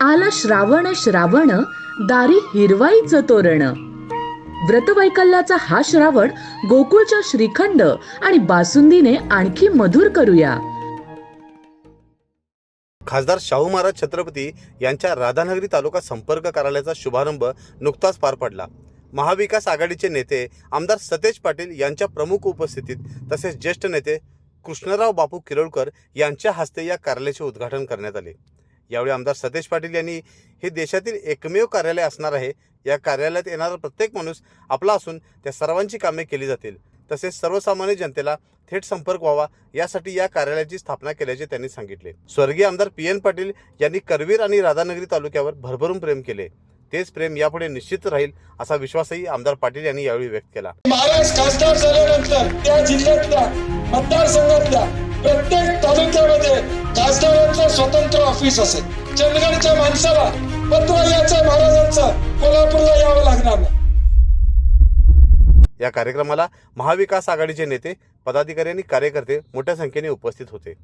आला श्रावण श्रावण दारी हिरवाईचं तोरण. व्रतवैकल्याचा हा श्रावण गोकुळच्या श्रीखंड आणि बासुंदीने आणखी मधुर करूया. खासदार शाहू महाराज छत्रपती यांच्या राधानगरी तालुका संपर्क कार्यालयाचा शुभारंभ नुकताच पार पडला. महाविकास आघाडीचे नेते आमदार सतेज पाटील यांच्या प्रमुख उपस्थितीत तसेच ज्येष्ठ नेते कृष्णराव बापू किरोळकर यांच्या हस्ते या कार्यालयाचे उद्घाटन करण्यात आले. यावेळी आमदार सतेज पाटील यांनी हे देशातील एकमेव कार्यालय असणार आहे. या कार्यालयात येणारा प्रत्येक माणूस आपला असून त्या सर्वांची कामे केली जातील. तसेच सर्वसामान्य जनतेला थेट संपर्क व्हावा यासाठी या कार्यालयाची स्थापना केल्याचे त्यांनी सांगितले. स्वर्गीय आमदार पी एन पाटील यांनी करवीर आणि राधानगरी तालुक्यावर भरभरून प्रेम केले. तेच प्रेम यापुढे निश्चित राहील असा विश्वासही आमदार पाटील यांनी यावेळी व्यक्त केला. महाराज खासदार झाल्यानंतर त्या जिल्ह्यातल्या मतदारसंघातल्या प्रत्येक तालुक्यामध्ये महाराष्ट्राचं स्वतंत्र ऑफिस असेल. चंदगडच्या माणसाला पत्र याचं महाराजांचं कोल्हापूरला यावं लागणार नाही. या कार्यक्रमाला महाविकास आघाडीचे नेते पदाधिकारी आणि कार्यकर्ते मोठ्या संख्येने उपस्थित होते.